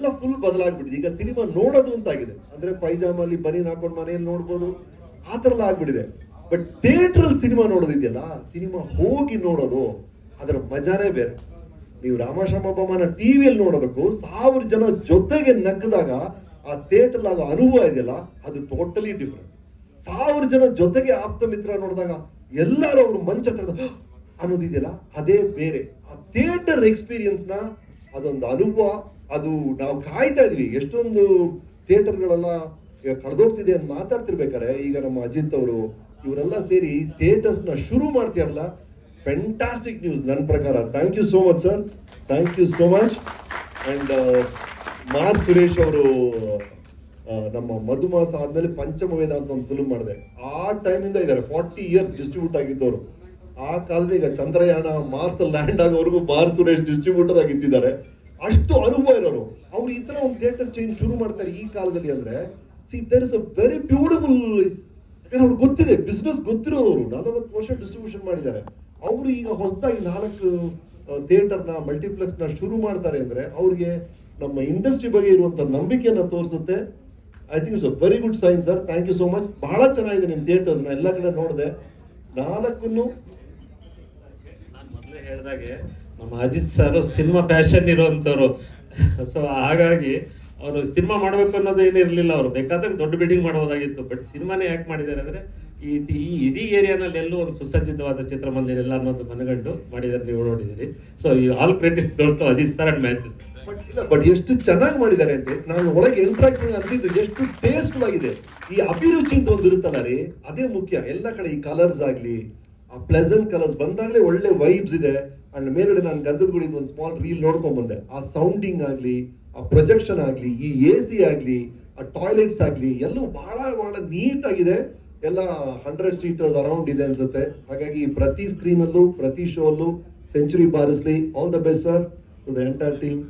ಎಲ್ಲ ಫುಲ್ ಬದಲಾಗ್ಬಿಟ್ಟಿದೆ. ಈಗ ಸಿನಿಮಾ ನೋಡೋದು ಅಂತಾಗಿದೆ. ಅಂದ್ರೆ ಪೈಜಾಮಲ್ಲಿ ಬನೀನ್ ಹಾಕೊಂಡು ಮನೆಯಲ್ಲಿ ನೋಡ್ಬೋದು. ಆ ಥರ ಎಲ್ಲ ಆಗ್ಬಿಟ್ಟಿದೆ. ಬಟ್ ಥಿಯೇಟರ್ ಸಿನಿಮಾ ನೋಡೋದಿದೆಯಲ್ಲ, ಸಿನಿಮಾ ಹೋಗಿ ನೋಡೋದು, ಅದರ ಮಜಾನೇ ಬೇರೆ. ನೀವು ರಾಮಶಮಬಮ್ಮನ ಟಿವಿಯಲ್ಲಿ ನೋಡೋದಕ್ಕೂ ಸಾವಿರ ಜನ ಜೊತೆಗೆ ನಕ್ಕದಾಗ ಆ ಥಿಯೇಟರ್ ಆಗೋ ಅನುಭವ ಇದೆಯಲ್ಲ, ಅದು ಟೋಟಲಿ ಡಿಫ್ರೆಂಟ್ ಸಾವಿರ ಜನ ಜೊತೆಗೆ ಆಪ್ತ ಮಿತ್ರ ನೋಡಿದಾಗ ಎಲ್ಲರೂ ಅವರು ಮಂಚ ತೆಗೆದು ಅನ್ನೋದಿದೆಯಲ್ಲ, ಅದೇ ಬೇರೆ. ಆ ಥಿಯೇಟರ್ ಎಕ್ಸ್ಪೀರಿಯನ್ಸ್ನ ಅದೊಂದು ಅನುಭವ. ಅದು ನಾವು ಕಾಯ್ತಾ ಇದ್ವಿ. ಎಷ್ಟೊಂದು ಥಿಯೇಟರ್ಗಳೆಲ್ಲ ಈಗ ಕಳೆದೋಗ್ತಿದೆ ಅಂತ ಮಾತಾಡ್ತಿರ್ಬೇಕಾರೆ ಈಗ ನಮ್ಮ ಅಜಿತ್ ಅವರು, ಇವರೆಲ್ಲ ಸೇರಿ ಥಿಯೇಟರ್ಸ್ನ ಶುರು ಮಾಡ್ತೀರಲ್ಲ ಫೆಂಟಾಸ್ಟಿಕ್ ನ್ಯೂಸ್ ನನ್ನ ಪ್ರಕಾರ. Thank you so much sir thank you so much and ಮಾರ್ ಸುರೇಶ್ ಅವರು ನಮ್ಮ ಮಧುಮಾಸ ಆದ್ಮೇಲೆ ಪಂಚಮ ವೇದ ಅಂತ ಒಂದು ಫಿಲ್ಮ್ ಮಾಡಿದೆ. ಆ ಟೈಮಿಂದ ಇದ್ದಾರೆ. ಫಾರ್ಟಿ ಇಯರ್ಸ್ ಡಿಸ್ಟ್ರಿಬ್ಯೂಟ್ ಆಗಿದ್ದವರು. ಆ ಕಾಲದ ಈಗ ಚಂದ್ರಯಾನ, ಮಾರ್ಸ್ ಲ್ಯಾಂಡ್ ಆಗೋವರೆಗೂ ಮಾರ್ ಸುರೇಶ್ ಡಿಸ್ಟ್ರಿಬ್ಯೂಟರ್ ಆಗಿದ್ದಾರೆ ಅಷ್ಟು ಅನುಭವ ಇರೋರು. ಅವ್ರು ಈ ಥರ ಒಂದು ಥಿಯೇಟರ್ ಚೇಂಜ್ ಶುರು ಮಾಡ್ತಾರೆ ಈ ಕಾಲದಲ್ಲಿ ಅಂದ್ರೆ see there is a very beautiful ಯಾಕಂದ್ರೆ ಅವ್ರಿಗೆ ಗೊತ್ತಿದೆ ಬಿಸ್ನೆಸ್ ಗೊತ್ತಿರೋರು. ನಲವತ್ತು ವರ್ಷ ಡಿಸ್ಟ್ರಿಬ್ಯೂಷನ್ ಮಾಡಿದ್ದಾರೆ. ಅವರು ಈಗ ಹೊಸದಾಗಿ ನಾಲ್ಕು ಥಿಯೇಟರ್ನ ಮಲ್ಟಿಪ್ಲೆಕ್ಸ್ನ ಶುರು ಮಾಡ್ತಾರೆ ಅಂದ್ರೆ, ಅವ್ರಿಗೆ ನಮ್ಮ ಇಂಡಸ್ಟ್ರಿ ಬಗ್ಗೆ ಇರುವಂಥ ನಂಬಿಕೆಯನ್ನು ತೋರಿಸುತ್ತೆ. I think it's a very good sign sir thank you so much ಬಹಳ ಚೆನ್ನಾಗಿದೆ ನಿಮ್ಮ ಥಿಯೇಟರ್ಸ್ ಎಲ್ಲ ಕಡೆ ನೋಡಿದೆ. ನಾಲ್ಕನ್ನು ಹೇಳ್ದಾಗೆ ನಮ್ಮ ಅಜಿತ್ ಸರ್ ಸಿನಿಮಾ ಪ್ಯಾಷನ್ ಇರುವಂತವ್ರು. ಸೊ ಹಾಗಾಗಿ ಅವರು ಸಿನಿಮಾ ಮಾಡಬೇಕು ಅನ್ನೋದು ಏನಿರಲಿಲ್ಲ ಅವರು. ಬೇಕಾದಾಗ ದೊಡ್ಡ ಬಿಲ್ಡಿಂಗ್ ಮಾಡಬಹುದಾಗಿತ್ತು ಬಟ್ ಸಿನಿಮಾನೇ ಯಾಕೆ ಮಾಡಿದ್ದಾರೆ ಅಂದ್ರೆ ಈ ಈ ಇಡೀ ಏರಿಯಾನಲ್ಲಿ ಎಲ್ಲೂ ಒಂದು ಸುಸಜ್ಜಿತವಾದ ಚಿತ್ರಮಂದಿರ ಇಲ್ಲ ಅನ್ನೋದು ಮನಗಂಡು ಮಾಡಿದ್ದಾರೆ ನೀವು ನೋಡಿದಿರಿ ಸೊ ಈ all credits to Ajith sir and matches but ಇಲ್ಲ ಬಟ್ ಎಷ್ಟು ಚೆನ್ನಾಗಿ ಮಾಡಿದ್ದಾರೆ ಅಂತ. ನಾನು ಒಳಗೆ ಎಂಟ್ರಾಕ್ಟ್ ಅಂತಿದ್ದು ಎಷ್ಟು ಟೇಸ್ಟ್ಫುಲ್ ಆಗಿದೆ. ಈ ಅಭಿರುಚಿ ಅಂತ ಒಂದು ಇರುತ್ತಲ್ಲ ರೀ? ಅದೇ ಮುಖ್ಯ. ಎಲ್ಲ ಕಡೆ ಈ ಕಲರ್ಸ್ ಆಗ್ಲಿ ಆ ಪ್ಲೆಸೆಂಟ್ ಕಲರ್ಸ್ ಬಂದಾಗಲೇ ಒಳ್ಳೆ ವೈಬ್ಸ್ ಇದೆ. ಅಂಡ್ ಮೇಲ್ಗಡೆ ನಾನು ಗಂಧದ ಗುಡಿ ಒಂದು ಸ್ಮಾಲ್ ರೀಲ್ ನೋಡ್ಕೊಂಡ್ ಬಂದೆ. ಆ ಸೌಂಡಿಂಗ್ ಆಗಲಿ, ಆ ಪ್ರೊಜೆಕ್ಷನ್ ಆಗಲಿ, ಈ ಎ ಸಿ ಆಗಲಿ, ಆ ಟಾಯ್ಲೆಟ್ಸ್ ಆಗಲಿ ಎಲ್ಲವೂ ಬಹಳ ಬಹಳ ನೀಟಾಗಿದೆ. ಎಲ್ಲ ಹಂಡ್ರೆಡ್ ಸೀಟರ್ಸ್ ಅರೌಂಡ್ ಇದೆ ಅನ್ಸುತ್ತೆ. ಹಾಗಾಗಿ ಪ್ರತಿ ಸ್ಕ್ರೀನಲ್ಲೂ ಪ್ರತಿ ಶೋ ಅಲ್ಲೂ century ಬಾರಿಸ್ಲಿ. All the best sir to the entire team